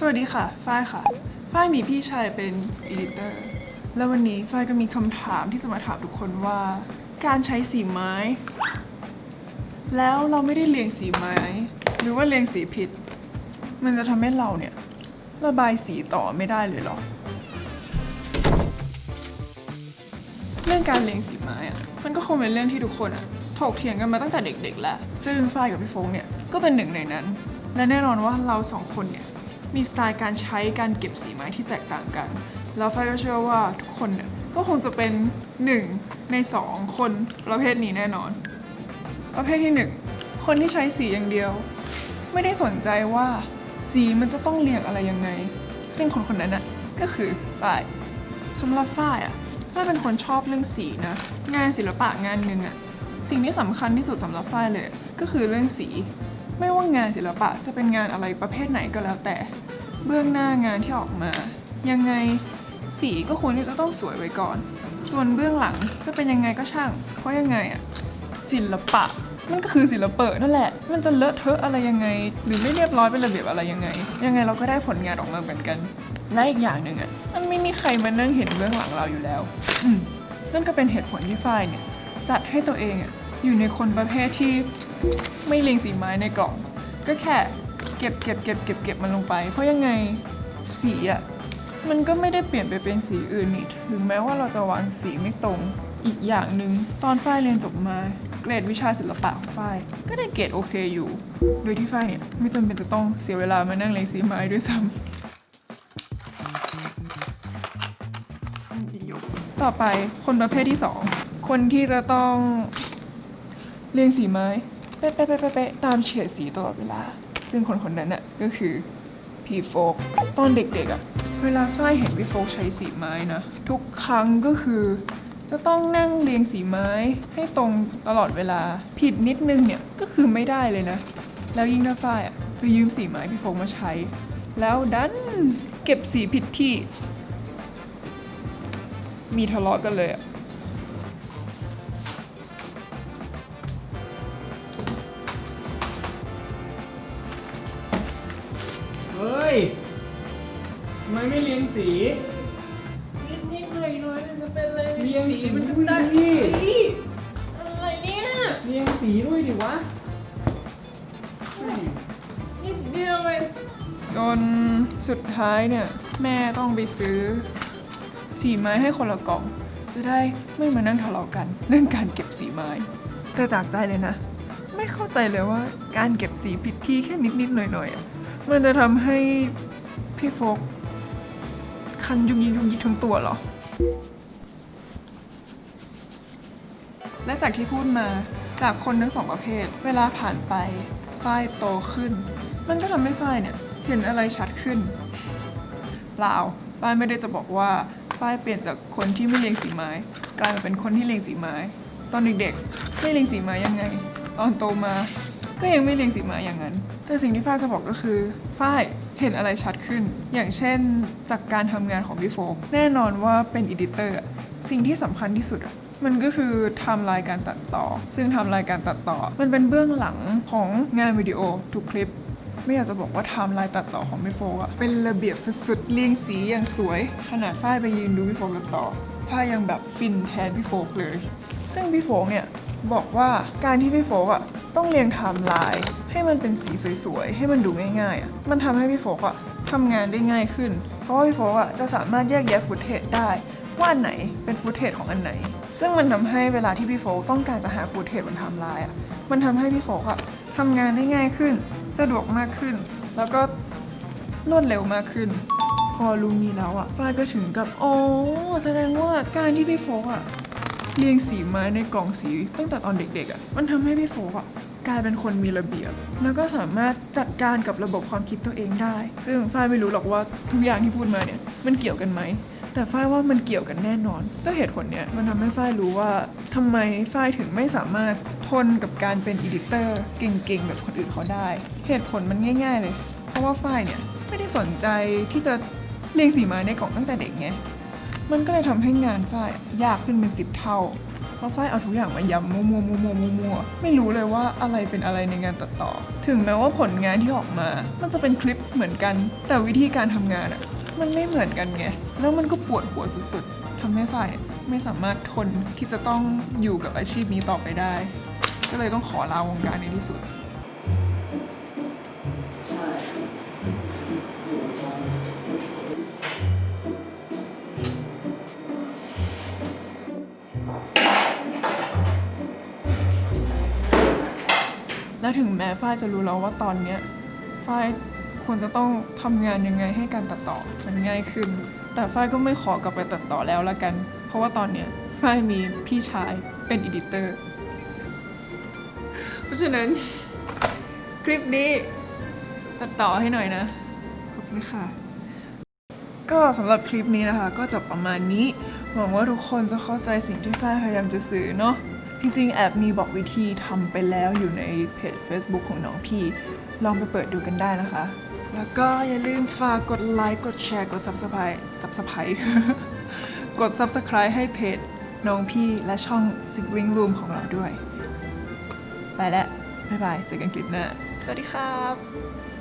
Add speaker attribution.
Speaker 1: สวัสดีค่ะ ฝ้ายค่ะ ฝ้ายมีพี่ชายเป็นอีดิเตอร์ แล้ววันนี้ฝ้ายก็มีคำถามที่จะมาถามทุกคนว่า การใช้สีไม้ แล้วเราไม่ได้เรียงสีไม้ หรือว่าเรียงสีผิด มันจะทำให้เราเนี่ย ระบายสีต่อไม่ได้เลยเหรอ เรื่องการเรียงสีไม้อะมันก็คงเป็นเรื่องที่ทุกคนอะถกเถียงกันมาตั้งแต่เด็กๆแล้ว ซึ่งฝ้ายกับพี่โฟงเนี่ยก็เป็นหนึ่งในนั้น และแน่นอนว่าเราสองคนเนี่ย มีสไตล์การใช้การเก็บสีไม้ที่แตกต่างกัน แล้วฝ้ายก็เชื่อว่าทุกคนเนี่ยก็คงจะเป็นหนึ่งในสองคนประเภทนี้แน่นอน ประเภทที่หนึ่งคนที่ใช้สีอย่างเดียว ไม่ได้สนใจว่าสีมันจะต้องเรียงอะไรยังไง ซึ่งคนคนนั้นน่ะก็คือฝ้ายสำหรับฝ้ายอะฝ้ายเป็นคนชอบเรื่องสีนะงานศิลปะงานหนึ่งอะสิ่งที่สำคัญที่สุดสำหรับฝ้ายเลย ก็คือเรื่องสี ไม่ว่างานศิลปะจะเป็นงานอะไรประเภทไหนก็แล้วแต่ เบื้องหน้างานที่ออกมา ยังไงสีก็ควรที่จะต้องสวยไว้ก่อน ส่วนเบื้องหลังจะเป็นยังไงก็ช่าง เพราะยังไงอะศิลปะ มันก็คือศิลปะนั่นแหละ มันจะเลอะเทอะอะไรยังไง หรือไม่เรียบร้อยเป็นระเบียบอะไรยังไง ยังไงเราก็ได้ผลงานออกมาเหมือนกันและอีกอย่างหนึ่งอะมันไม่มีใครมานั่งเห็นเบื้องหลังเราอยู่แล้วอืมนั่นก็เป็นเหตุผลที่ฝ้ายเนี่ยจัดให้ตัวเองอะอยู่ในคนประเภทที่ ไม่เลียงสีไม้ในกล่อง ก็แค่เก็บเก็บเก็บเก็บเก็บมันลงไป เพราะยังไงสีอะมันก็ไม่ได้เปลี่ยนไปเป็นสีอื่นนี่ถึงแม้ว่าเราจะวางสีไม่ตรงอีกอย่างหนึ่งตอนฝ้ายเรียนจบมา เกรดวิชาศิลปะของฝ้ายก็ได้เกรดโอเคอยู่ โดยที่ฝ้ายเนี่ยไม่จำเป็นจะต้องเสียเวลามานั่งเรียงสีไม้ด้วยซ้ำต่อไปคนประเภทที่สองคนที่จะต้องเรียงสีไม้ เป๊ะเป๊ะเป๊ะเป๊ะเป๊ะตามเฉดสีตลอดเวลา ซึ่งคนคนนั้นน่ะก็คือพี่โฟกตอนเด็กๆอะ่ะเวลาฝ้ายเห็นพี่โฟกใช้สีไม้นะทุกครั้งก็คือ จะต้องนั่งเรียงสีไม้ให้ตรงตลอดเวลาผิดนิดนึงเนี่ยก็คือไม่ได้เลยนะ แล้วยิ่งถ้าฝ้ายอะ่ะไปยืมสีไม้พี่โฟกมาใช้ แล้วดันเก็บสีผิดที่ มีทะเลาะกันเลยอะ
Speaker 2: ทำไมไม่เลี้ยงสี
Speaker 1: นิดๆหน่อยๆมันจะเป็นอะไร
Speaker 2: เรียงสีมัน
Speaker 1: มั
Speaker 2: ด้วย
Speaker 1: ได้
Speaker 2: ดิ
Speaker 1: อะไรเนี่ย
Speaker 2: เลี้ยงสีด้วยดิวะ
Speaker 1: นิดเดียวเองจนสุดท้ายเนี่ย แม่ต้องไปซื้อ สีไม้ให้คนละกล่อง จะได้ไม่มานั่งทะเลาะกัน เรื่องการเก็บสีไม้ แต่จากใจเลยนะ ไม่เข้าใจเลยว่าการเก็บสีผิดที่แค่นิดๆหน่อยๆอะ มันจะทำให้พี่โฟกคันยุงยิงยุงยิงทั้งตัวเหรอ และจากที่พูดมาจากคนทั้งสองประเภท เวลาผ่านไปฝ้ายโตขึ้น มันก็ทำให้ฝ้ายเนี่ยเห็นอะไรชัดขึ้นเปล่าฝ้ายไม่ได้จะบอกว่าฝ้ายเปลี่ยนจากคนที่ไม่เลียงสีไม้ กลายมาเป็นคนที่เลียงสีไม้ ตอนเด็กๆไม่เลียงสีไม้ยังไง ตอนโตมา ก็ยังไม่เลียงสีม้อย่างนั้น แต่สิ่งที่ฝ้ายจะบอกก็คือฝ้ายเห็นอะไรชัดขึ้น อย่างเช่นจากการทำงานของพี่โฟกแน่นอนว่าเป็นอีดิเตอร์สิ่งที่สำคัญที่สุดอะมันก็คือไทำลายการตัดต่อ ซึ่งไทำลายการตัดต่อ มันเป็นเบื้องหลังของงานวิดีโอทุกคลิป ไม่อยากจะบอกว่าไทม์ไลน์ตัดต่อของพี่โฟกอะเป็นระเบียบสุดๆ เรียงสีอย่างสวย ขนาดฝ้ายไปยืนดูพี่โฟกตัดต่อฝ้ายยังแบบฟินแทนพี่โฟกเลย ซึ่งพี่โฟกเนี่ยบอกว่าการที่พี่โฟกอะ ต้องเรียงไทม์ไลน์ให้มันเป็นสีสวยๆ ให้มันดูง่ายๆอะมันทำให้พี่โฟกอะทำงานได้ง่ายขึ้น เพราะว่าพี่โฟกอะจะสามารถแยกแยะฟุตเทจได้ ว่าอันไหนเป็นฟุตเทจของอันไหน ซึ่งมันทำให้เวลาที่พี่โฟกต้องการจะหาฟุตเทจบนไทม์ไลน์อะมันทำให้พี่โฟกอะทำงานได้ง่ายขึ้น สะดวกมากขึ้น แล้วก็รวดเร็วมากขึ้น พอรู้นี้แล้วอะฝ้ายก็ถึงกับ โอ๋อแสดงว่าการที่พี่โฟกอะ เรียงสีไม้ในกล่องสีตั้งแต่ตอนเด็กๆอะมันทำให้พี่โฟกอะกลายเป็นคนมีระเบียบ แล้วก็สามารถจัดการกับระบบความคิดตัวเองได้ ซึ่งฝ้ายไม่รู้หรอกว่าทุกอย่างที่พูดมาเนี่ยมันเกี่ยวกันไหมแต่ฝ้ายว่ามันเกี่ยวกันแน่นอนด้วยเหตุผลเนี้ยมันทำให้ฝ้ายรู้ว่าทำไมฝ้ายถึงไม่สามารถทนกับการเป็นอีดิเตอร์เก่งๆแบบคนอื่นเขาได้ เหตุผลมันง่าย ๆ เลย เพราะว่าฝ้ายเนี่ยไม่ได้สนใจที่จะเรียงสีไม้ในกล่องตั้งแต่เด็กไง มันก็เลยทำให้งานฝ้ายยากขึ้นเป็นสิบเท่า เพราะฝ้ายเอาทุกอย่างมายำมั่วๆมั่วมัวไม่รู้เลยว่าอะไรเป็นอะไรในงานตัดต่อ ถึงแม้ว่าผลงานที่ออกมา มันจะเป็นคลิปเหมือนกัน แต่วิธีการทำงานอะมันไม่เหมือนกันไง แล้วมันก็ปวดหัวสุดๆทำให้ฝ้ายไม่สามารถทนที่จะต้องอยู่กับอาชีพนี้ต่อไปได้ ก็เลยต้องขอลาวงการในที่สุด ถึงแม้ฝ้ายจะรู้แล้วว่าตอนเนี้ยฝ้ายควรจะต้องทำงานยังไงให้การตัดต่อมันง่ายขึ้น แต่ฝ้ายก็ไม่ขอกลับไปตัดต่อแล้วละกัน เพราะว่าตอนเนี้ยฝ้ายมีพี่ชายเป็นอดิเตอร์ เพราะฉะนั้นคลิปนี้ตัดต่อให้หน่อยนะ ขอบคุณค่ะ ก็สำหรับคลิปนี้นะคะ ก็จะประมาณนี้ หวังว่าทุกคนจะเข้าใจสิ่งที่ฝ้ายพยายามจะสื่อเนาะ จริงๆ แอบมีบอกวิธีทำไปแล้วอยู่ในเพจ Facebook ของน้องพี่ ลองไปเปิดดูกันได้นะคะ แล้วก็อย่าลืมฝากกดไลค์กดแชร์กด Subscribe Subscribe กด Subscribe ให้เพจน้องพี่และช่อง Sibling Room ของเราด้วย ไปแล้ว บ๊ายบาย เจอกันคลิปหน้า สวัสดีครับ